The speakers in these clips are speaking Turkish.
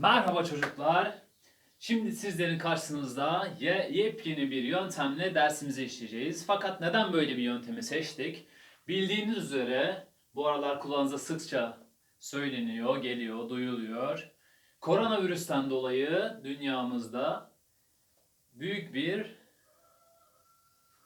Merhaba çocuklar. Şimdi sizlerin karşınızda ye, yepyeni bir yöntemle dersimizi işleyeceğiz. Fakat neden böyle bir yöntemi seçtik? Bildiğiniz üzere bu aralar kulağınıza sıkça söyleniyor, geliyor, duyuluyor. Koronavirüsten dolayı dünyamızda büyük bir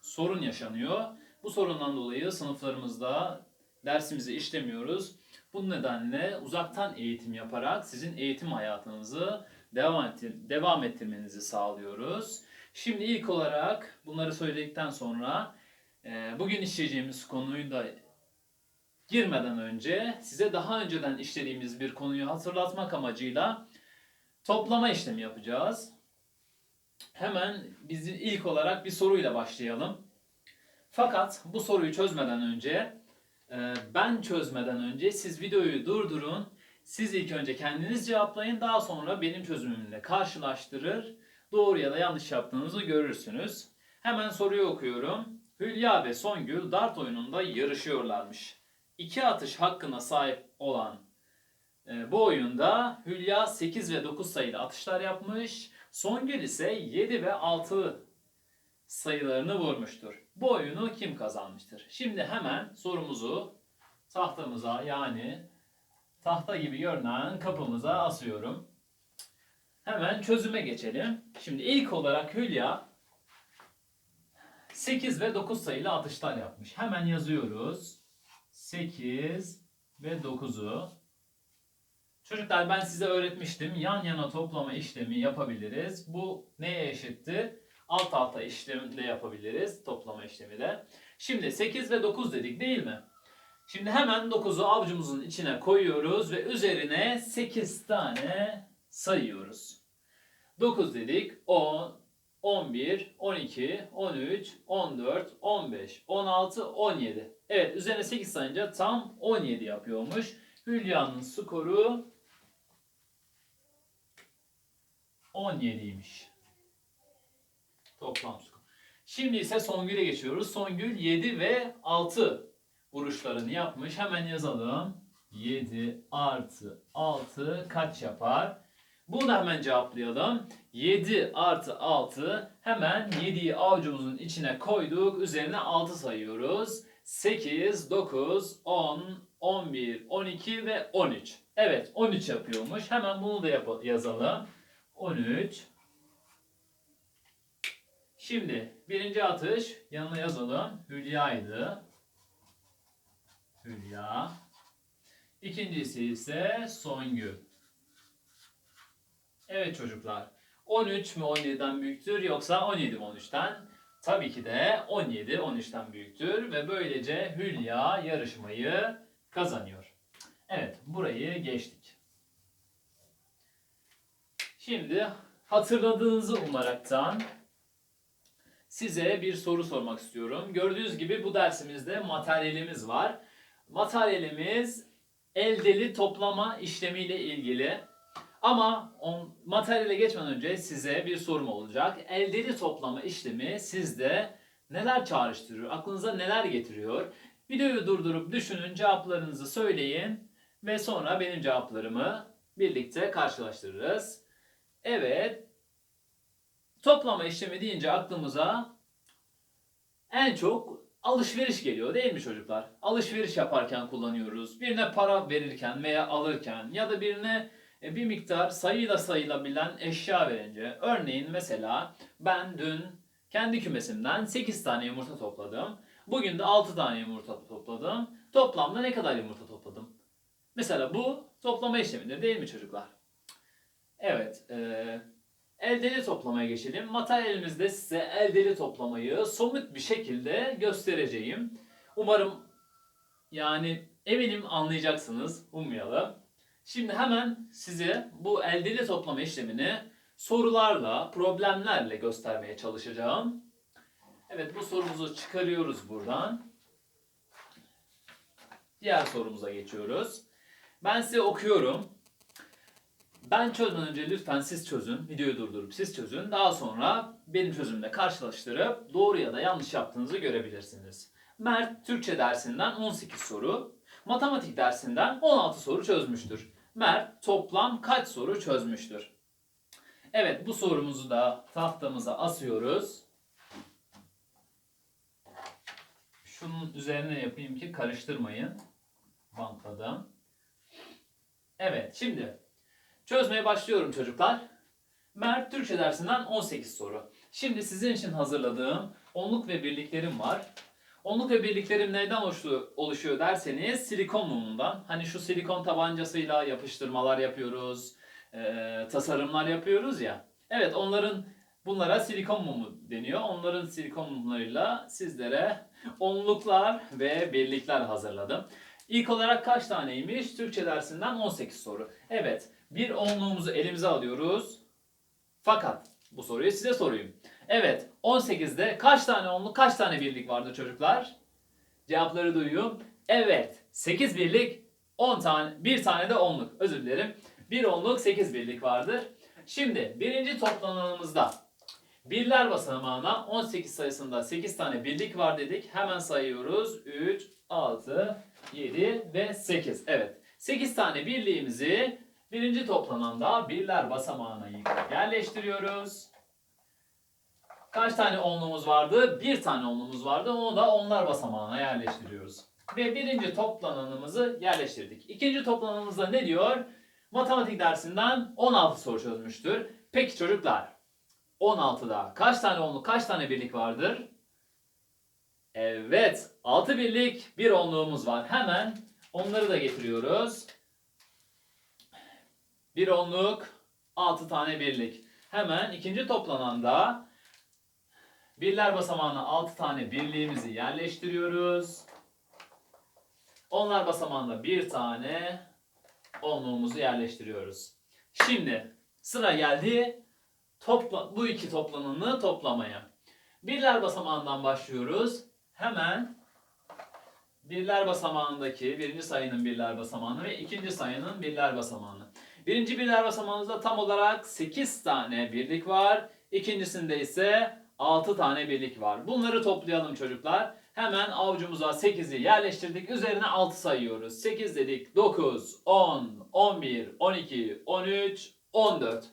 sorun yaşanıyor. Bu sorundan dolayı sınıflarımızda dersimizi işlemiyoruz. Bu nedenle uzaktan eğitim yaparak sizin eğitim hayatınızı devam, ettir devam ettirmenizi sağlıyoruz. Şimdi ilk olarak bunları söyledikten sonra e, bugün işleyeceğimiz konuyu da girmeden önce size daha önceden işlediğimiz bir konuyu hatırlatmak amacıyla toplama işlemi yapacağız. Hemen biz ilk olarak bir soruyla başlayalım. Fakat bu soruyu çözmeden önce ben çözmeden önce siz videoyu durdurun. Siz ilk önce kendiniz cevaplayın. Daha sonra benim çözümümle karşılaştırır. Doğru ya da yanlış yaptığınızı görürsünüz. Hemen soruyu okuyorum. Hülya ve Songül dart oyununda yarışıyorlarmış. İki atış hakkına sahip olan e, bu oyunda Hülya 8 ve 9 sayılı atışlar yapmış. Songül ise 7 ve 6 sayılarını vurmuştur. Bu oyunu kim kazanmıştır? Şimdi hemen sorumuzu tahtamıza yani tahta gibi görünen kapımıza asıyorum. Hemen çözüme geçelim. Şimdi ilk olarak Hülya 8 ve 9 sayılı atışlar yapmış. Hemen yazıyoruz. 8 ve 9'u. Çocuklar ben size öğretmiştim. Yan yana toplama işlemi yapabiliriz. Bu neye eşittir? Alt alta işlemi de yapabiliriz. Toplama işlemi de. Şimdi 8 ve 9 dedik değil mi? Şimdi hemen 9'u avucumuzun içine koyuyoruz ve üzerine 8 tane sayıyoruz. 9 dedik. 10, 11, 12, 13, 14, 15, 16, 17. Evet üzerine 8 sayınca tam 17 yapıyormuş. Hülya'nın skoru 17'ymiş. Toplam. Şimdi ise Songül'e geçiyoruz. Songül 7 ve 6 vuruşlarını yapmış. Hemen yazalım. 7 artı 6 kaç yapar? Bunu da hemen cevaplayalım. 7 artı 6 hemen 7'yi avucumuzun içine koyduk. Üzerine 6 sayıyoruz. 8, 9, 10, 11, 12 ve 13. Evet 13 yapıyormuş. Hemen bunu da yazalım. 13 Şimdi birinci atış yanına yazalım. Hülya'ydı. Hülya. İkincisi ise Songül. Evet çocuklar. 13 mü 17'den büyüktür yoksa 17 mi 13'ten? Tabii ki de 17 13'ten büyüktür ve böylece Hülya yarışmayı kazanıyor. Evet burayı geçtik. Şimdi hatırladığınızı umaraktan size bir soru sormak istiyorum. Gördüğünüz gibi bu dersimizde materyalimiz var. Materyalimiz eldeli toplama işlemiyle ilgili. Ama on, materyale geçmeden önce size bir sorum olacak. Eldeli toplama işlemi sizde neler çağrıştırıyor? Aklınıza neler getiriyor? Videoyu durdurup düşünün, cevaplarınızı söyleyin ve sonra benim cevaplarımı birlikte karşılaştırırız. Evet, Toplama işlemi deyince aklımıza en çok alışveriş geliyor değil mi çocuklar? Alışveriş yaparken kullanıyoruz. Birine para verirken veya alırken ya da birine e, bir miktar sayıyla sayılabilen eşya verince. Örneğin mesela ben dün kendi kümesimden 8 tane yumurta topladım. Bugün de 6 tane yumurta topladım. Toplamda ne kadar yumurta topladım? Mesela bu toplama işlemidir değil mi çocuklar? Evet. Ee, Eldeli toplamaya geçelim. Materyalimizde size eldeli toplamayı somut bir şekilde göstereceğim. Umarım yani eminim anlayacaksınız. Ummayalım. Şimdi hemen size bu eldeli toplama işlemini sorularla, problemlerle göstermeye çalışacağım. Evet bu sorumuzu çıkarıyoruz buradan. Diğer sorumuza geçiyoruz. Ben size okuyorum. Ben çözmeden önce lütfen siz çözün. Videoyu durdurup siz çözün. Daha sonra benim çözümle karşılaştırıp doğru ya da yanlış yaptığınızı görebilirsiniz. Mert Türkçe dersinden 18 soru, matematik dersinden 16 soru çözmüştür. Mert toplam kaç soru çözmüştür? Evet bu sorumuzu da tahtamıza asıyoruz. Şunun üzerine yapayım ki karıştırmayın. Bantladım. Evet şimdi çözmeye başlıyorum çocuklar. Mert Türkçe dersinden 18 soru. Şimdi sizin için hazırladığım onluk ve birliklerim var. Onluk ve birliklerim neyden oluşuyor, derseniz silikon mumundan. Hani şu silikon tabancasıyla yapıştırmalar yapıyoruz, eee, tasarımlar yapıyoruz ya. Evet onların bunlara silikon mumu deniyor. Onların silikon mumlarıyla sizlere onluklar ve birlikler hazırladım. İlk olarak kaç taneymiş? Türkçe dersinden 18 soru. Evet bir onluğumuzu elimize alıyoruz. Fakat bu soruyu size sorayım. Evet 18'de kaç tane onluk kaç tane birlik vardı çocuklar? Cevapları duyuyorum. Evet 8 birlik 10 tane bir tane de onluk. Özür dilerim. Bir onluk 8 birlik vardır. Şimdi birinci toplananımızda birler basamağına 18 sayısında 8 tane birlik var dedik. Hemen sayıyoruz. 3, 6, 7 ve 8. Evet. 8 tane birliğimizi birinci toplananda birler basamağına yerleştiriyoruz. Kaç tane onluğumuz vardı? Bir tane onluğumuz vardı. Onu da onlar basamağına yerleştiriyoruz. Ve birinci toplananımızı yerleştirdik. İkinci toplananımızda ne diyor? Matematik dersinden 16 soru çözmüştür. Peki çocuklar 16'da kaç tane onluk kaç tane birlik vardır? Evet 6 birlik bir onluğumuz var. Hemen onları da getiriyoruz. Bir onluk 6 tane birlik. Hemen ikinci toplananda birler basamağına 6 tane birliğimizi yerleştiriyoruz. Onlar basamağında bir tane onluğumuzu yerleştiriyoruz. Şimdi sıra geldi topla, bu iki toplananı toplamaya. Birler basamağından başlıyoruz. Hemen birler basamağındaki birinci sayının birler basamağını ve ikinci sayının birler basamağını. Birinci birler basamağımızda tam olarak 8 tane birlik var. İkincisinde ise 6 tane birlik var. Bunları toplayalım çocuklar. Hemen avucumuza 8'i yerleştirdik. Üzerine 6 sayıyoruz. 8 dedik 9, 10, 11, 12, 13, 14.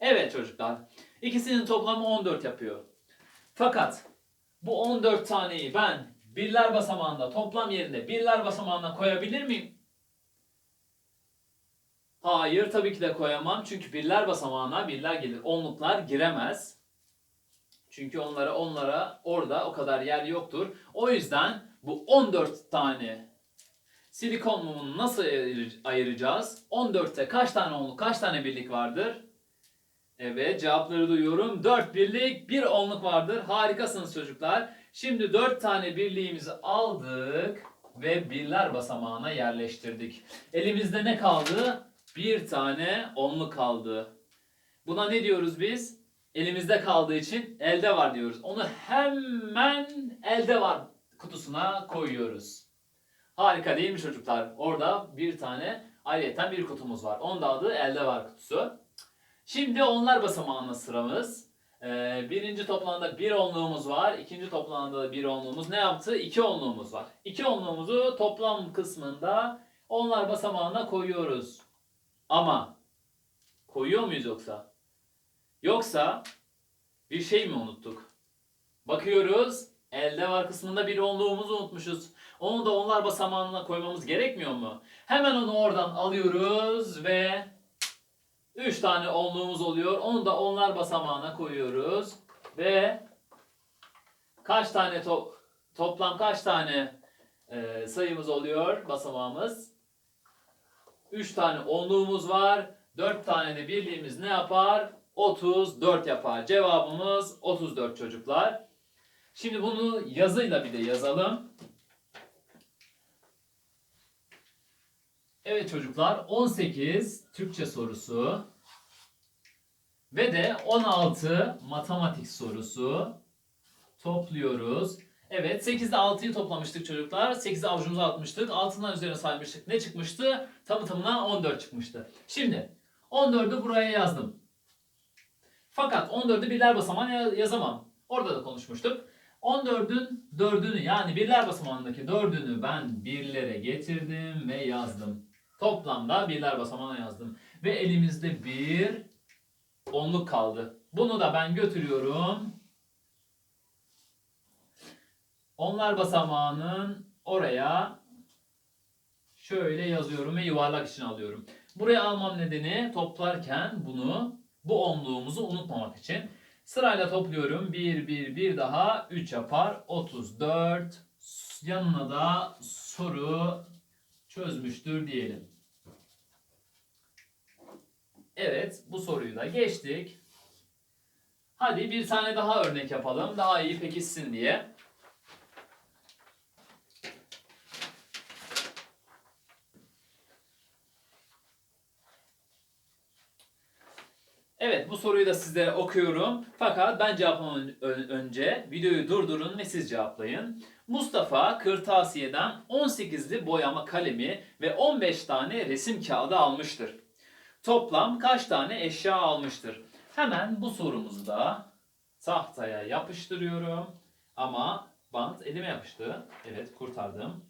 Evet çocuklar. İkisinin toplamı 14 yapıyor. Fakat bu 14 taneyi ben birler basamağında toplam yerine birler basamağına koyabilir miyim? Hayır tabii ki de koyamam. Çünkü birler basamağına birler gelir. Onluklar giremez. Çünkü onlara onlara orada o kadar yer yoktur. O yüzden bu 14 tane silikon mumunu nasıl ayır- ayıracağız? 14'te kaç tane onluk, kaç tane birlik vardır? Evet cevapları duyuyorum. 4 birlik, 1 onluk vardır. Harikasınız çocuklar. Şimdi 4 tane birliğimizi aldık ve birler basamağına yerleştirdik. Elimizde ne kaldı? Bir tane onluk kaldı. Buna ne diyoruz biz? Elimizde kaldığı için elde var diyoruz. Onu hemen elde var kutusuna koyuyoruz. Harika değil mi çocuklar? Orada bir tane ayrıyeten bir kutumuz var. Onun da adı elde var kutusu. Şimdi onlar basamağına sıramız. Ee, birinci toplamda bir onluğumuz var. İkinci toplamda da bir onluğumuz ne yaptı? İki onluğumuz var. İki onluğumuzu toplam kısmında onlar basamağına koyuyoruz. Ama koyuyor muyuz yoksa? Yoksa bir şey mi unuttuk? Bakıyoruz elde var kısmında bir onluğumuzu unutmuşuz. Onu da onlar basamağına koymamız gerekmiyor mu? Hemen onu oradan alıyoruz ve 3 tane onluğumuz oluyor. Onu da onlar basamağına koyuyoruz. Ve kaç tane to- toplam kaç tane e, sayımız oluyor basamağımız? 3 tane onluğumuz var. 4 tane de birliğimiz ne yapar? 34 yapar. Cevabımız 34 çocuklar. Şimdi bunu yazıyla bir de yazalım. Evet çocuklar 18 Türkçe sorusu ve de 16 matematik sorusu topluyoruz. Evet 8'de 6'yı toplamıştık çocuklar. 8'de avucumuza atmıştık. 6'dan üzerine saymıştık. Ne çıkmıştı? Tamı tamına 14 çıkmıştı. Şimdi 14'ü buraya yazdım. Fakat 14'ü birler basamağına ya- yazamam. Orada da konuşmuştuk. 14'ün 4'ünü yani birler basamağındaki 4'ünü ben birlere getirdim ve yazdım. Toplamda birler basamağına yazdım. Ve elimizde bir onluk kaldı. Bunu da ben götürüyorum. Onlar basamağının oraya şöyle yazıyorum ve yuvarlak için alıyorum. Buraya almam nedeni toplarken bunu bu onluğumuzu unutmamak için. Sırayla topluyorum. 1, 1, 1 daha 3 yapar. 34. Yanına da soru çözmüştür diyelim. Evet bu soruyu da geçtik. Hadi bir tane daha örnek yapalım. Daha iyi pekişsin diye. Bu soruyu da sizlere okuyorum. Fakat ben cevaplamadan ön- önce videoyu durdurun ve siz cevaplayın. Mustafa kırtasiyeden 18'li boyama kalemi ve 15 tane resim kağıdı almıştır. Toplam kaç tane eşya almıştır? Hemen bu sorumuzu da tahtaya yapıştırıyorum. Ama bant elime yapıştı. Evet kurtardım.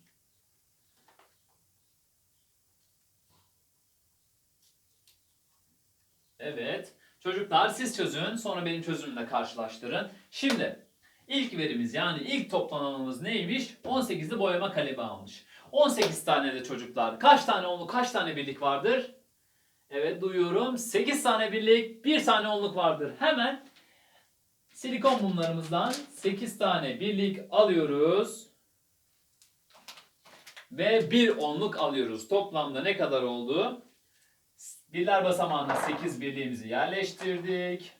Evet. Çocuklar siz çözün. Sonra benim çözümümle karşılaştırın. Şimdi ilk verimiz yani ilk toplananımız neymiş? 18'li boyama kalemi almış. 18 tane de çocuklar. Kaç tane onluk, kaç tane birlik vardır? Evet duyuyorum. 8 tane birlik, 1 tane onluk vardır. Hemen silikon mumlarımızdan 8 tane birlik alıyoruz. Ve 1 onluk alıyoruz. Toplamda ne kadar oldu? Birler basamağına 8 birliğimizi yerleştirdik.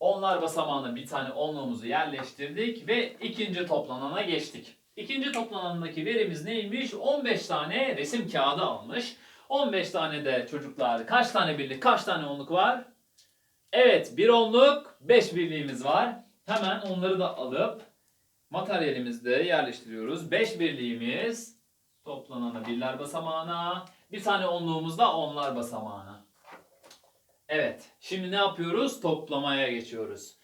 Onlar basamağına bir tane onluğumuzu yerleştirdik ve ikinci toplanana geçtik. İkinci toplanandaki verimiz neymiş? 15 tane resim kağıdı almış. 15 tane de çocuklar kaç tane birlik, kaç tane onluk var? Evet, bir onluk, 5 birliğimiz var. Hemen onları da alıp materyalimizde yerleştiriyoruz. 5 birliğimiz toplanana birler basamağına, bir tane onluğumuz da onlar basamağına. Evet, şimdi ne yapıyoruz? Toplamaya geçiyoruz.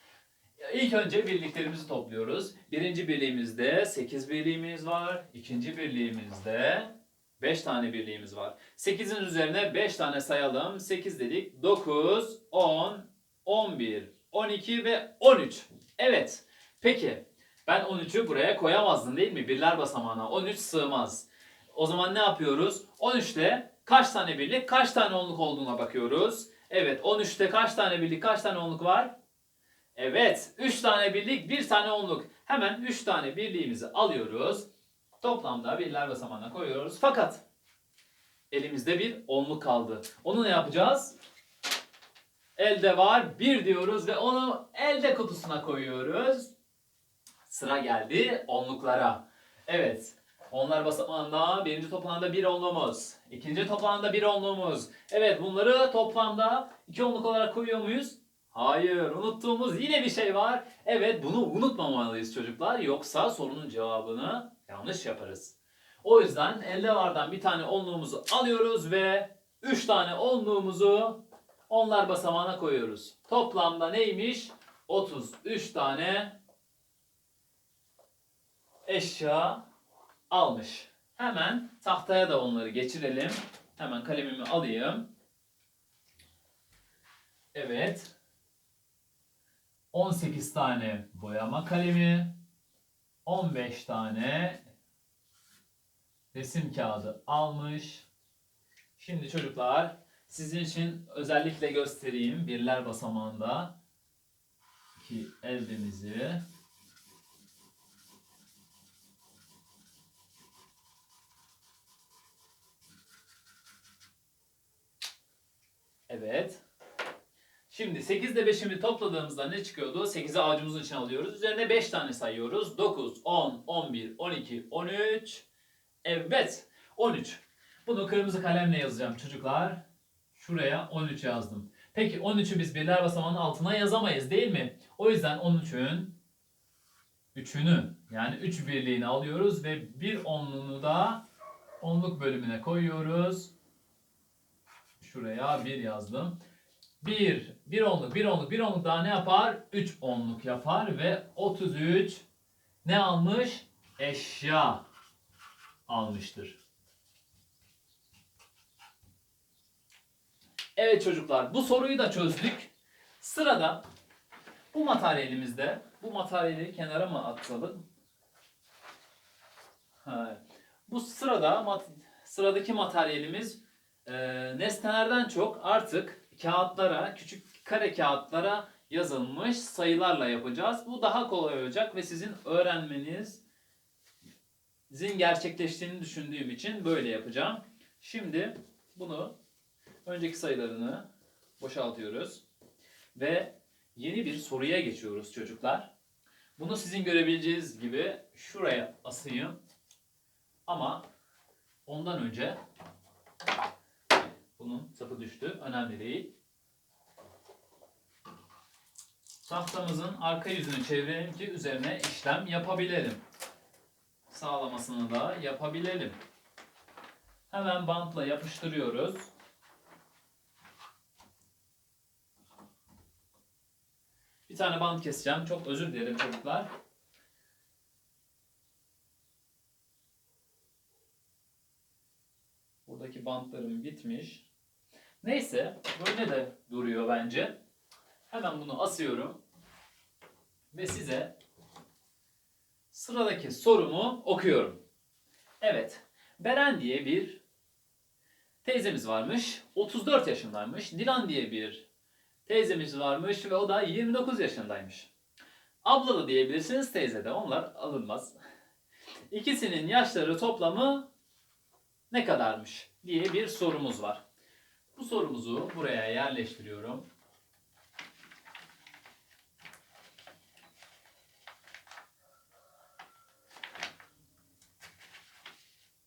İlk önce birliklerimizi topluyoruz. Birinci birliğimizde 8 birliğimiz var. İkinci birliğimizde 5 tane birliğimiz var. 8'in üzerine 5 tane sayalım. 8 dedik. 9, 10, 11, 12 ve 13. Evet. Peki ben 13'ü buraya koyamazdım değil mi? Birler basamağına. 13 sığmaz. O zaman ne yapıyoruz? 13'te kaç tane birlik, kaç tane onluk olduğuna bakıyoruz. Evet 13'te kaç tane birlik, kaç tane onluk var? Evet 3 tane birlik, 1 tane onluk. Hemen 3 tane birliğimizi alıyoruz. Toplamda birler basamağına koyuyoruz. Fakat elimizde bir onluk kaldı. Onu ne yapacağız? Elde var 1 diyoruz ve onu elde kutusuna koyuyoruz. Sıra geldi onluklara. Evet. Onlar basamağında birinci toplamda bir onluğumuz. ikinci toplamda bir onluğumuz. Evet bunları toplamda iki onluk olarak koyuyor muyuz? Hayır. Unuttuğumuz yine bir şey var. Evet bunu unutmamalıyız çocuklar. Yoksa sorunun cevabını yanlış yaparız. O yüzden elde vardan bir tane onluğumuzu alıyoruz ve üç tane onluğumuzu onlar basamağına koyuyoruz. Toplamda neymiş? 33 tane eşya almış. Hemen tahtaya da onları geçirelim. Hemen kalemimi alayım. Evet. 18 tane boyama kalemi, 15 tane resim kağıdı almış. Şimdi çocuklar sizin için özellikle göstereyim birler basamağında ki eldemizi Evet. Şimdi 8 ile 5'imi topladığımızda ne çıkıyordu? 8'i avucumuzun içine alıyoruz. Üzerine 5 tane sayıyoruz. 9, 10, 11, 12, 13. Evet. 13. Bunu kırmızı kalemle yazacağım çocuklar. Şuraya 13 yazdım. Peki 13'ü biz birler basamağının altına yazamayız değil mi? O yüzden 13'ün 3'ünü yani 3 birliğini alıyoruz ve bir onluğunu da onluk bölümüne koyuyoruz. Şuraya 1 yazdım. 1, 1 onluk, 1 onluk, 1 onluk daha ne yapar? 3 onluk yapar ve 33 ne almış? Eşya almıştır. Evet çocuklar bu soruyu da çözdük. Sırada bu materyalimizde bu materyali kenara mı atalım? Ha. Bu sırada mat- sıradaki materyalimiz e, nesnelerden çok artık kağıtlara, küçük kare kağıtlara yazılmış sayılarla yapacağız. Bu daha kolay olacak ve sizin öğrenmenizin gerçekleştiğini düşündüğüm için böyle yapacağım. Şimdi bunu önceki sayılarını boşaltıyoruz ve yeni bir soruya geçiyoruz çocuklar. Bunu sizin görebileceğiniz gibi şuraya asayım. Ama ondan önce bunun sapı düştü. Önemli değil. Tahtamızın arka yüzünü çevirelim ki üzerine işlem yapabilelim. Sağlamasını da yapabilelim. Hemen bantla yapıştırıyoruz. Bir tane bant keseceğim. Çok özür dilerim çocuklar. Buradaki bantlarım bitmiş. Neyse, böyle de duruyor bence. Hemen bunu asıyorum. Ve size sıradaki sorumu okuyorum. Evet, Beren diye bir teyzemiz varmış. 34 yaşındaymış. Dilan diye bir teyzemiz varmış ve o da 29 yaşındaymış. Abla da diyebilirsiniz teyze de onlar alınmaz. İkisinin yaşları toplamı ne kadarmış diye bir sorumuz var. Bu sorumuzu buraya yerleştiriyorum.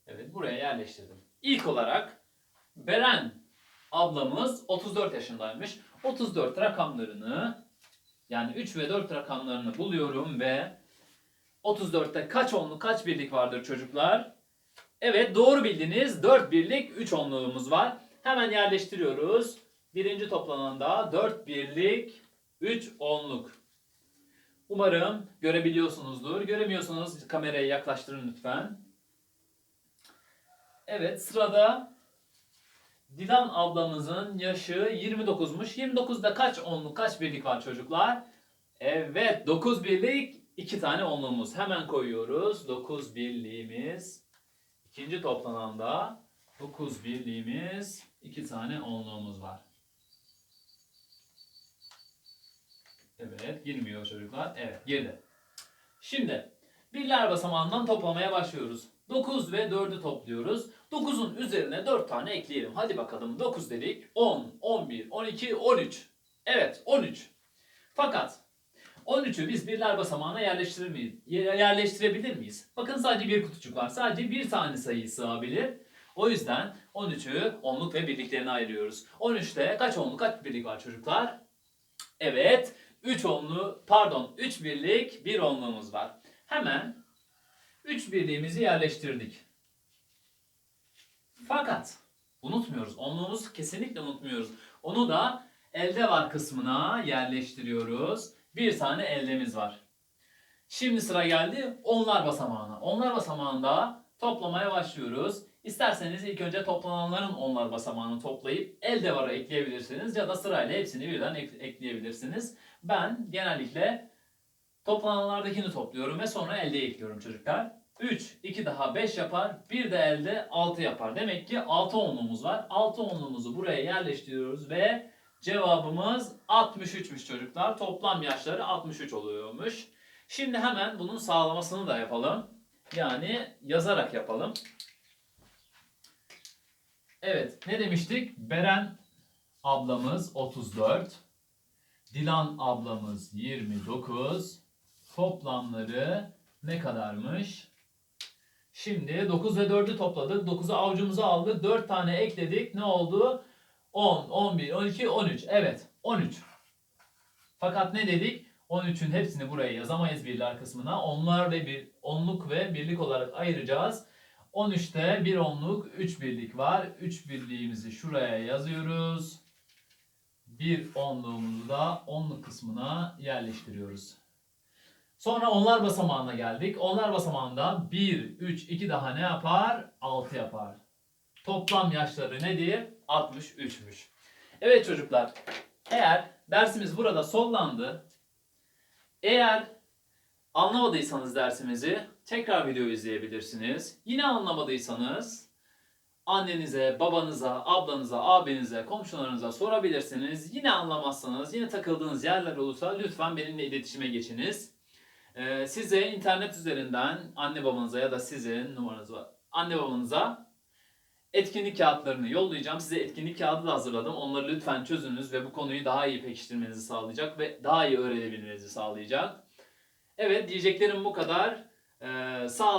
Evet buraya yerleştirdim. İlk olarak Beren ablamız 34 yaşındaymış. 34 rakamlarını yani 3 ve 4 rakamlarını buluyorum ve 34'te kaç onluk kaç birlik vardır çocuklar? Evet doğru bildiniz. 4 birlik 3 onluğumuz var. Hemen yerleştiriyoruz. Birinci toplananda 4 birlik 3 onluk. Umarım görebiliyorsunuzdur. Göremiyorsanız kamerayı yaklaştırın lütfen. Evet sırada Dilan ablamızın yaşı 29'muş. 29'da kaç onluk kaç birlik var çocuklar? Evet 9 birlik 2 tane onluğumuz. Hemen koyuyoruz. 9 birliğimiz. İkinci toplananda 9 birliğimiz, 2 tane onluğumuz var. Evet, girmiyor çocuklar. Evet, girdi. Şimdi birler basamağından toplamaya başlıyoruz. 9 ve 4'ü topluyoruz. 9'un üzerine 4 tane ekleyelim. Hadi bakalım 9 dedik. 10, 11, 12, 13. Evet 13. Fakat 13'ü biz birler basamağına yerleştirir miyiz? Yerleştirebilir miyiz? Bakın sadece bir kutucuk var. Sadece bir tane sayı sığabilir. O yüzden 13'ü onluk ve birliklerine ayırıyoruz. 13'te kaç onluk kaç birlik var çocuklar? Evet 3 onlu pardon 3 birlik 1 onluğumuz var. Hemen 3 birliğimizi yerleştirdik. Fakat unutmuyoruz. Onluğumuzu kesinlikle unutmuyoruz. Onu da elde var kısmına yerleştiriyoruz. Bir tane eldemiz var. Şimdi sıra geldi onlar basamağına. Onlar basamağında toplamaya başlıyoruz. İsterseniz ilk önce toplananların onlar basamağını toplayıp elde vara ekleyebilirsiniz ya da sırayla hepsini birden ek- ekleyebilirsiniz. Ben genellikle toplananlardakini topluyorum ve sonra elde ekliyorum çocuklar. 3, 2 daha 5 yapar. Bir de elde 6 yapar. Demek ki 6 onluğumuz var. 6 onluğumuzu buraya yerleştiriyoruz ve cevabımız 63'müş çocuklar. Toplam yaşları 63 oluyormuş. Şimdi hemen bunun sağlamasını da yapalım. Yani yazarak yapalım. Evet, ne demiştik? Beren ablamız 34. Dilan ablamız 29. Toplamları ne kadarmış? Şimdi 9 ve 4'ü topladık. 9'u avucumuza aldık. 4 tane ekledik. Ne oldu? 10, 11, 12, 13. Evet 13. Fakat ne dedik? 13'ün hepsini buraya yazamayız birler kısmına. Onlar ve bir onluk ve birlik olarak ayıracağız. 13'te bir onluk, 3 birlik var. 3 birliğimizi şuraya yazıyoruz. Bir onluğumuzu da onluk kısmına yerleştiriyoruz. Sonra onlar basamağına geldik. Onlar basamağında 1, 3, 2 daha ne yapar? 6 yapar. Toplam yaşları nedir? 63'müş. Evet çocuklar, eğer dersimiz burada sonlandı, eğer anlamadıysanız dersimizi tekrar video izleyebilirsiniz. Yine anlamadıysanız annenize, babanıza, ablanıza, abinize, komşularınıza sorabilirsiniz. Yine anlamazsanız, yine takıldığınız yerler olursa lütfen benimle iletişime geçiniz. Ee, size internet üzerinden anne babanıza ya da sizin numaranız var. Anne babanıza etkinlik kağıtlarını yollayacağım. Size etkinlik kağıdı da hazırladım. Onları lütfen çözünüz ve bu konuyu daha iyi pekiştirmenizi sağlayacak ve daha iyi öğrenebilmenizi sağlayacak. Evet diyeceklerim bu kadar. Ee, sağ olun.